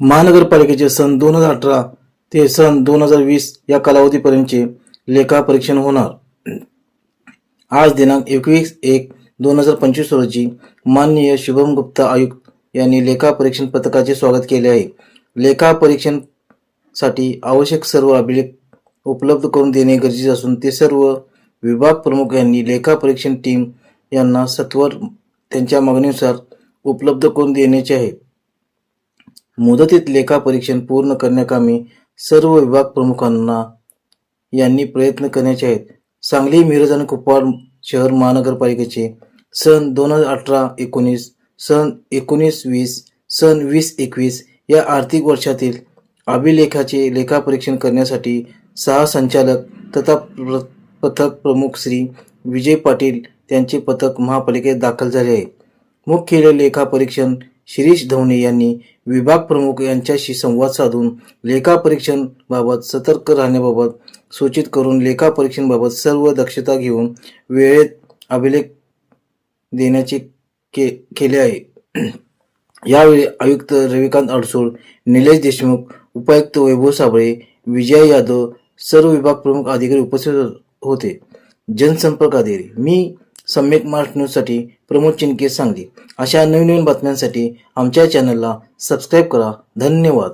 महानगरपालिकेचे सन दोन हजार अठरा ते सन दोन हजार वीस या कालावधीपर्यंतचे लेखापरीक्षण होणार. आज दिनांक एकवीस एक दोन हजार पंचवीस रोजी माननीय शुभम गुप्ता आयुक्त यांनी लेखापरीक्षण पथकाचे स्वागत केले आहे. लेखापरीक्षणसाठी आवश्यक सर्व अभिलेख उपलब्ध करून देणे गरजेचे असून ते सर्व विभाग प्रमुख यांनी लेखापरीक्षण टीम यांना सत्वर त्यांच्या मागणीनुसार उपलब्ध करून देण्याचे आहे. मुदतीत लेखापरीक्षण पूर्ण करण्याकामी सर्व विभाग प्रमुखांना यांनी प्रयत्न करण्याचे आहेत. सांगली मिरज आणि कुपवाड शहर महानगरपालिकेचे सन दोन हजार अठरा एकोणीस सन एकोणीस वीस सन वीस एकवीस या आर्थिक वर्षातील अभिलेखाचे लेखापरीक्षण करण्यासाठी सहा संचालक तथा प्र- पथक प्रमुख श्री विजय पाटील त्यांचे पथक महापालिकेत दाखल झाले आहे. मुख्य लेखापरीक्षण शिरीष धवणे यांनी विभाग प्रमुख यांच्याशी संवाद साधून लेखापरीक्षणबाबत सतर्क राहण्याबाबत सूचित करून लेखापरीक्षणबाबत सर्व दक्षता घेऊन वेळेत अभिलेख देण्याचे के केले आहे. यावेळी आयुक्त रविकांत अडसूळ निलेश देशमुख उपायुक्त वैभव साबळे विजय यादव सर्व विभाग प्रमुख अधिकारी उपस्थित होते. जनसंपर्क अधिकारी मी सम्यक महाराष्ट्र न्यूजसाठी प्रमोद चिनके सांगली. अशा नवीन नवीन बातम्यांसाठी आमच्या चॅनलला सबस्क्राईब करा. धन्यवाद.